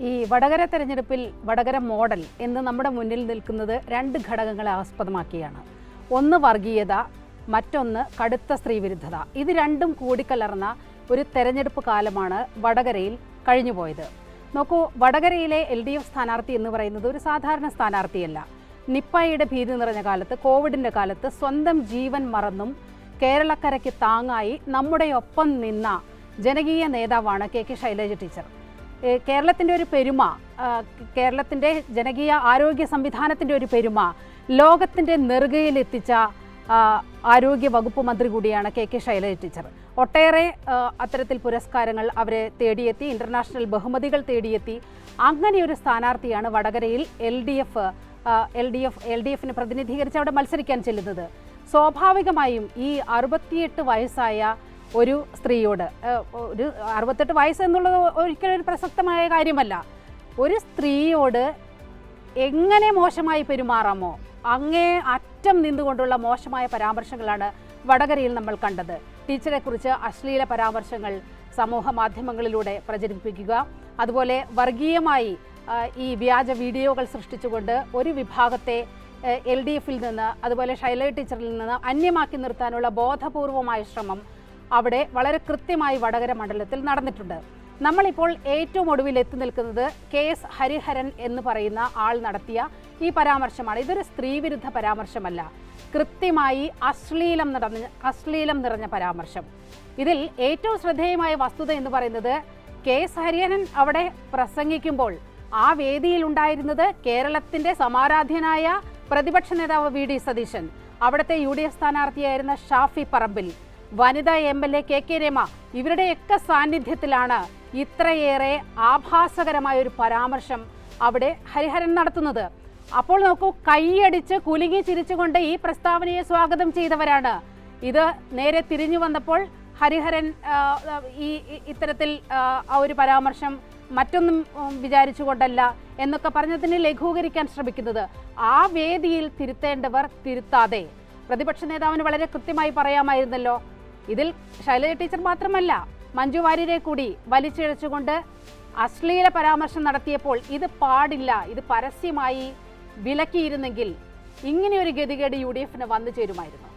ഈ വടകര തെരഞ്ഞെടുപ്പിൽ വടകര മോഡൽ എന്ന് നമ്മുടെ മുന്നിൽ നിൽക്കുന്നത് രണ്ട് ഘടകങ്ങളെ ആസ്പദമാക്കിയാണ്. ഒന്ന് വർഗീയത മറ്റൊന്ന് കടുത്ത സ്ത്രീവിരുദ്ധത. ഇത് രണ്ടും കൂടിക്കലർന്ന ഒരു തെരഞ്ഞെടുപ്പ് കാലമാണ് വടകരയിൽ കഴിഞ്ഞുപോയത്. നോക്കൂ വടകരയിലെ എൽ ഡി എഫ് സ്ഥാനാർത്ഥി എന്ന് പറയുന്നത് ഒരു സാധാരണ സ്ഥാനാർത്ഥിയല്ല. നിപ്പയുടെ ഭീതി നിറഞ്ഞ കാലത്ത് കോവിഡിന്റെ കാലത്ത് സ്വന്തം ജീവൻ മറന്നും കേരളക്കരയ്ക്ക് താങ്ങായി നമ്മുടെ ഒപ്പം നിന്ന ജനകീയ നേതാവാണ് കെ കെ ശൈലജ ടീച്ചർ. കേരളത്തിന്റെ ഒരു പെരുമ കേരളത്തിന്റെ ജനകീയ ആരോഗ്യ സംവിധാനത്തിന്റെ ഒരു പെരുമ ലോകത്തിന്റെ നെറുകയിലെത്തിച്ച ആരോഗ്യ വകുപ്പ് മന്ത്രി കൂടിയാണ് കെ കെ ശൈലജ ടീച്ചർ. ഒട്ടേറെ അത്തരത്തിൽ പുരസ്കാരങ്ങൾ അവരെ തേടിയെത്തി ഇന്റർനാഷണൽ ബഹുമതികൾ തേടിയെത്തി. അങ്ങനെയൊരു സ്ഥാനാർത്ഥിയാണ് വടകരയിൽ L D F L D F L D എഫിനെ പ്രതിനിധീകരിച്ച് അവിടെ മത്സരിക്കാൻ ചെല്ലുന്നത്. സ്വാഭാവികമായും ഈ അറുപത്തിയെട്ട് വയസ്സായ ഒരു സ്ത്രീയോട് ഒരു അറുപത്തെട്ട് വയസ്സ് എന്നുള്ളത് ഒരിക്കലും ഒരു പ്രസക്തമായ കാര്യമല്ല. ഒരു സ്ത്രീയോട് എങ്ങനെ മോശമായി പെരുമാറാമോ അങ്ങേ അറ്റം നിന്നുകൊണ്ടുള്ള മോശമായ പരാമർശങ്ങളാണ് വടകരയിൽ നമ്മൾ കണ്ടത്. ടീച്ചറെക്കുറിച്ച് അശ്ലീല പരാമർശങ്ങൾ സമൂഹ മാധ്യമങ്ങളിലൂടെ പ്രചരിപ്പിക്കുക അതുപോലെ വർഗീയമായി ഈ വ്യാജ വീഡിയോകൾ സൃഷ്ടിച്ചുകൊണ്ട് ഒരു വിഭാഗത്തെ എൽ ഡി എഫിൽ നിന്ന് അതുപോലെ ഷൈല ടീച്ചറിൽ നിന്ന് അന്യമാക്കി നിർത്താനുള്ള ബോധപൂർവമായ ശ്രമം അവിടെ വളരെ കൃത്യമായി വടകര മണ്ഡലത്തിൽ നടന്നിട്ടുണ്ട്. നമ്മളിപ്പോൾ ഏറ്റവും ഒടുവിൽ എത്തി നിൽക്കുന്നത് കെ എസ് ഹരിഹരൻ എന്ന് പറയുന്ന ആൾ നടത്തിയ ഈ പരാമർശമാണ്. ഇതൊരു സ്ത്രീവിരുദ്ധ പരാമർശമല്ല. കൃത്യമായി അശ്ലീലം നടന്ന അശ്ലീലം നിറഞ്ഞ പരാമർശം. ഇതിൽ ഏറ്റവും ശ്രദ്ധേയമായ വസ്തുത എന്ന് പറയുന്നത് കെ എസ് ഹരിഹരൻ അവിടെ പ്രസംഗിക്കുമ്പോൾ ആ വേദിയിൽ ഉണ്ടായിരുന്നത് കേരളത്തിന്റെ സമാരാധ്യനായ പ്രതിപക്ഷ നേതാവ് വി ഡി സതീശൻ. അവിടുത്തെ യു ഡി എഫ് സ്ഥാനാർത്ഥിയായിരുന്ന ഷാഫി പറമ്പിൽ. വനിതാ M L A K K Rama ഇവരുടെയൊക്കെ സാന്നിധ്യത്തിലാണ് ഇത്രയേറെ ആഭാസകരമായ ഒരു പരാമർശം അവിടെ ഹരിഹരൻ നടത്തുന്നത്. അപ്പോൾ നോക്കൂ കൈയടിച്ച് കുലുങ്ങി ചിരിച്ചുകൊണ്ട് ഈ പ്രസ്താവനയെ സ്വാഗതം ചെയ്തവരാണ്. ഇത് നേരെ തിരിഞ്ഞു വന്നപ്പോൾ ഹരിഹരൻ ഈ ഇത്തരത്തിൽ ആ, ഒരു പരാമർശം മറ്റൊന്നും വിചാരിച്ചുകൊണ്ടല്ല എന്നൊക്കെ പറഞ്ഞതിനെ ലഘൂകരിക്കാൻ ശ്രമിക്കുന്നത്. ആ വേദിയിൽ തിരുത്തേണ്ടവർ തിരുത്താതെ. പ്രതിപക്ഷ നേതാവിന് വളരെ കൃത്യമായി പറയാമായിരുന്നല്ലോ ഇതിൽ ശൈലജ ടീച്ചർ മാത്രമല്ല മഞ്ജു വാര്യരെ കൂടി വലിച്ചിഴച്ചുകൊണ്ട് അശ്ലീല പരാമർശം നടത്തിയപ്പോൾ ഇത് പാടില്ല ഇത് പരസ്യമായി വിലക്കിയിരുന്നെങ്കിൽ ഇങ്ങനെയൊരു ഗതികേട് യു ഡി എഫിന് വന്നു ചേരുമായിരുന്നു.